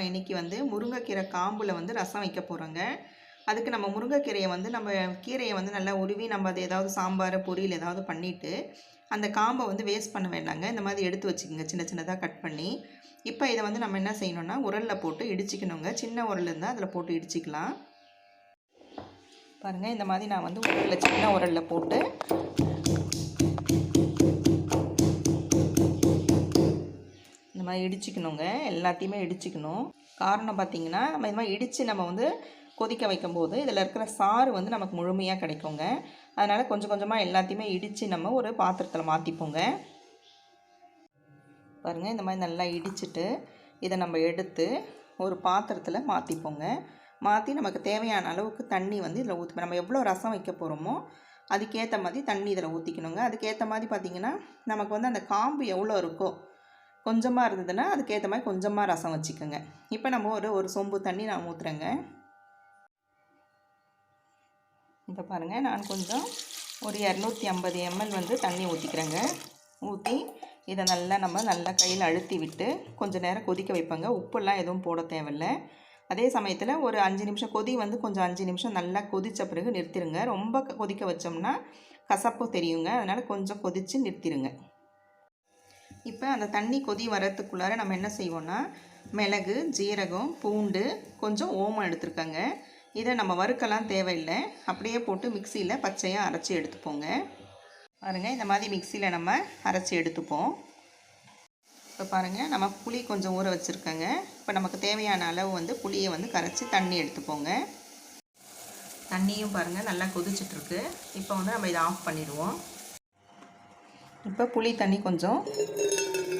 நம்ம இன்றைக்கி வந்து முருங்கைக்கீரை காம்பில் வந்து ரசம் வைக்க போகிறோங்க அதுக்கு நம்ம முருங்கைக்கீரையை வந்து நம்ம கீரையை வந்து நல்லா உருவி நம்ம அதை ஏதாவது சாம்பார் பொரியல் ஏதாவது பண்ணிவிட்டு அந்த காம்பை வந்து வேஸ்ட் பண்ண வேண்டாங்க. இந்த மாதிரி எடுத்து வச்சுக்கோங்க. சின்ன சின்னதாக கட் பண்ணி. இப்போ இதை வந்து நம்ம என்ன செய்யணும்னா உரலில் போட்டு இடிச்சிக்கணுங்க. சின்ன உரல் இருந்தால் அதில் போட்டு இடிச்சிக்கலாம். பாருங்கள் இந்த மாதிரி நான் வந்து உரலில் சின்ன உரலில் போட்டு இந்த மாதிரி இடிச்சிக்கணுங்க. எல்லாத்தையுமே இடிச்சிக்கணும். காரணம் பார்த்திங்கன்னா நம்ம இது மாதிரி இடித்து நம்ம வந்து கொதிக்க வைக்கும்போது இதில் இருக்கிற சாறு வந்து நமக்கு முழுமையாக கிடைக்குங்க. அதனால் கொஞ்சம் கொஞ்சமாக எல்லாத்தையுமே இடித்து நம்ம ஒரு பாத்திரத்தில் மாற்றிப்போங்க பாருங்கள் இந்த மாதிரி நல்லா இடிச்சிட்டு இதை நம்ம எடுத்து ஒரு பாத்திரத்தில் மாற்றிப்போங்க மாற்றி நமக்கு தேவையான அளவுக்கு தண்ணி வந்து இதில் ஊற்றி நம்ம எவ்வளோ ரசம் வைக்க போகிறோமோ அதுக்கேற்ற மாதிரி தண்ணி இதில் ஊற்றிக்கணுங்க அதுக்கேற்ற மாதிரி பார்த்திங்கன்னா நமக்கு வந்து அந்த காம்பு எவ்வளோ இருக்கோ கொஞ்சமாக இருந்ததுன்னா அதுக்கேற்ற மாதிரி கொஞ்சமாக ரசம் வச்சுக்கோங்க. இப்போ நம்ம ஒரு ஒரு சொம்பு தண்ணி நான் ஊற்றுறேங்க இப்போ பாருங்கள் நான் கொஞ்சம் ஒரு இரநூத்தி ஐம்பது எம்எல் வந்து தண்ணி ஊற்றிக்கிறேங்க ஊற்றி இதை நல்லா நம்ம நல்லா கையில் அழுத்தி விட்டு கொஞ்சம் நேரம் கொதிக்க வைப்பேங்க. உப்புலாம் எதுவும் போட தேவையில்ல. அதே சமயத்தில் ஒரு அஞ்சு நிமிஷம் கொதி வந்து கொஞ்சம் அஞ்சு நிமிஷம் நல்லா கொதித்த பிறகு நிறுத்திடுங்க ரொம்ப கொதிக்க வச்சோம்னா கசப்பு தெரியுங்க. அதனால் கொஞ்சம் கொதித்து நிறுத்திடுங்க இப்போ அந்த தண்ணி கொதி வரத்துக்குள்ளார நம்ம என்ன செய்வோம்னா மிளகு ஜீரகம் பூண்டு கொஞ்சம் ஓமம் எடுத்துருக்கோங்க. இதை நம்ம வறுக்கலாம் தேவையில்லை. அப்படியே போட்டு மிக்சியில் பச்சையாக அரைச்சி எடுத்துப்போங்க. பாருங்கள் இந்த மாதிரி மிக்சியில் நம்ம அரைச்சி எடுத்துப்போம். இப்போ பாருங்கள் நம்ம புளி கொஞ்சம் ஊற வச்சுருக்கோங்க. இப்போ நமக்கு தேவையான அளவு வந்து புளியை வந்து கரைச்சி தண்ணி எடுத்துப்போங்க. தண்ணியும் பாருங்கள் நல்லா கொதிச்சிட்ருக்கு இப்போ வந்து நம்ம இதை ஆஃப் பண்ணிடுவோம். இப்போ புளி தண்ணி கொஞ்சம்.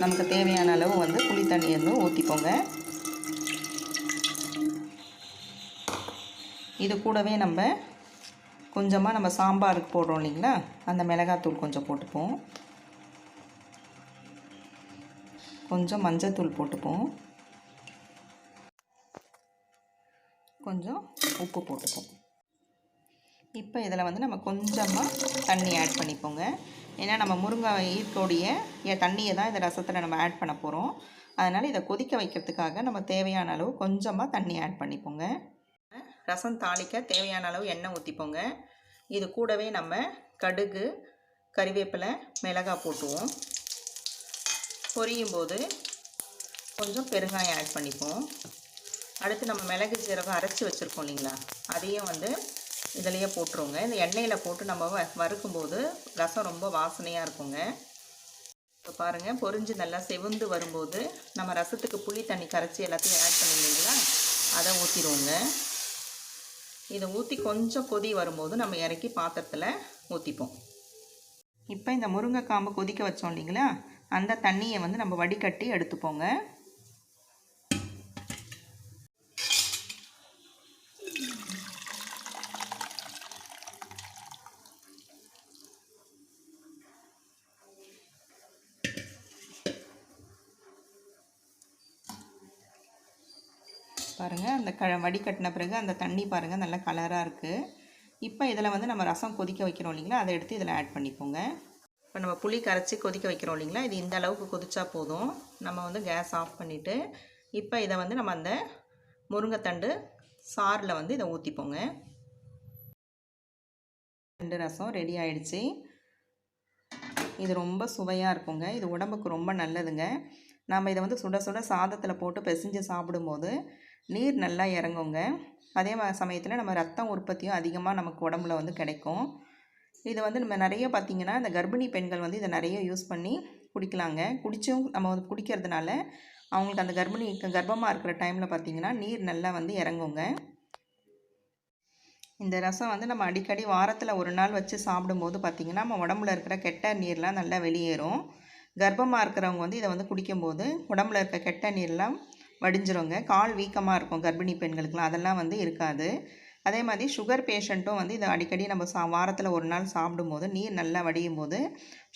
நமக்கு தேவையான அளவு வந்து புளி தண்ணி வந்து ஊற்றிக்கோங்க இது கூடவே நம்ம கொஞ்சமாக நம்ம சாம்பாருக்கு போடுறோம் இல்லைங்களா? அந்த மிளகாத்தூள் கொஞ்சம் போட்டுப்போம். கொஞ்சம் மஞ்சத்தூள் போட்டுப்போம். கொஞ்சம் உப்பு போட்டுப்போம். இப்போ இதில் வந்து நம்ம கொஞ்சமாக தண்ணி ஆட் பண்ணிப்போங்க ஏன்னா நம்ம முருங்கை ஈர்க்கோடைய தண்ணியை தான் இந்த ரசத்தில் நம்ம ஆட் பண்ண போகிறோம் அதனால் இதை கொதிக்க வைக்கிறதுக்காக நம்ம தேவையான அளவு கொஞ்சமாக தண்ணி ஆட் பண்ணிப்போங்க. ரசம் தாளிக்க தேவையான அளவு எண்ணெய் ஊற்றிப்போங்க இது கூடவே நம்ம கடுகு கறிவேப்பிலை மிளகாய் போட்டுவோம். பொரியும் போது கொஞ்சம் பெருங்காயம் ஆட் பண்ணிப்போம். அடுத்து நம்ம மிளகு சீரகம் அரைச்சி வச்சுருக்கோம் இல்லைங்களா? அதையும் வந்து இதிலையே போட்டுருவோங்க. இந்த எண்ணெயில் போட்டு நம்ம வ வறுக்கும்போது ரசம் ரொம்ப வாசனையாக இருக்குங்க. இப்போ பாருங்கள் பொறிஞ்சு நல்லா செவந்து வரும்போது நம்ம ரசத்துக்கு புளி தண்ணி கரைச்சி எல்லாத்தையும் ஆட் பண்ணிங்களா அதை ஊற்றிடுவோங்க இதை ஊற்றி கொஞ்சம் கொதி வரும்போது நம்ம இறக்கி பாத்திரத்தில் ஊற்றிப்போம் இப்போ இந்த முருங்கைக்காம்பு கொதிக்க வச்சோம் இல்லைங்களா? அந்த தண்ணியை வந்து நம்ம வடிகட்டி எடுத்துப்போங்க. பாருங்கள் அந்த க வடிகட்டின பிறகு அந்த தண்ணி பாருங்கள் நல்லா கலராக இருக்குது இப்போ இதில் வந்து நம்ம ரசம் கொதிக்க வைக்கிறோம் இல்லைங்களா? அதை எடுத்து இதில் ஆட் பண்ணிப்போங்க இப்போ நம்ம புளி கரைச்சி கொதிக்க வைக்கிறோம் இல்லைங்களா? இது இந்த அளவுக்கு கொதிச்சா போதும். நம்ம வந்து கேஸ் ஆஃப் பண்ணிவிட்டு இப்போ இதை வந்து நம்ம அந்த முருங்கைத்தண்டு சாரில் வந்து இதை ஊற்றிப்போங்க ரெண்டு ரசம் ரெடி ஆயிடுச்சு. இது ரொம்ப சுவையாக இருக்குங்க. இது உடம்புக்கு ரொம்ப நல்லதுங்க. நாம் இதை வந்து சுட சுட சாதத்தில் போட்டு பிசைஞ்சு சாப்பிடும்போது நீர் நல்லா இறங்குங்க. அதே சமயத்தில் நம்ம ரத்தம் உற்பத்தியும் அதிகமாக நமக்கு உடம்புல வந்து கிடைக்கும். இது வந்து நம்ம நிறைய பார்த்திங்கன்னா இந்த கர்ப்பிணி பெண்கள் வந்து இதை நிறைய யூஸ் பண்ணி குடிக்கலாங்க. குடித்தும் நம்ம வந்து குடிக்கிறதுனால அவங்களுக்கு அந்த கர்ப்பிணி கர்ப்பமாக இருக்கிற டைமில் பார்த்திங்கன்னா நீர் நல்லா வந்து இறங்குங்க. இந்த ரசம் வந்து நம்ம அடிக்கடி வாரத்தில் ஒரு நாள் வச்சு சாப்பிடும்போது பார்த்திங்கன்னா நம்ம உடம்புல இருக்கிற கெட்ட நீர்லாம் நல்லா வெளியேறும். கர்ப்பமாக இருக்கிறவங்க வந்து இதை வந்து குடிக்கும்போது உடம்புல இருக்க கெட்ட நீர்லாம் வடிஞ்சிருங்க. கால் வீக்கமாக இருக்கும். கர்ப்பிணி பெண்களுக்குலாம் அதெல்லாம் வந்து இருக்காது. அதே மாதிரி சுகர் பேஷண்ட்டும் வந்து இதை அடிக்கடி நம்ம சா வாரத்தில் ஒரு நாள் சாப்பிடும்போது நீர் நல்லா வடியும் போது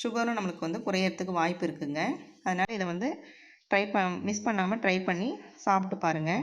சுகரும் நம்மளுக்கு வந்து குறையறதுக்கு வாய்ப்பு இருக்குங்க. அதனால் இதை வந்து ட்ரை ப மிஸ் பண்ணாமல் ட்ரை பண்ணி சாப்பிட்டு பாருங்கள்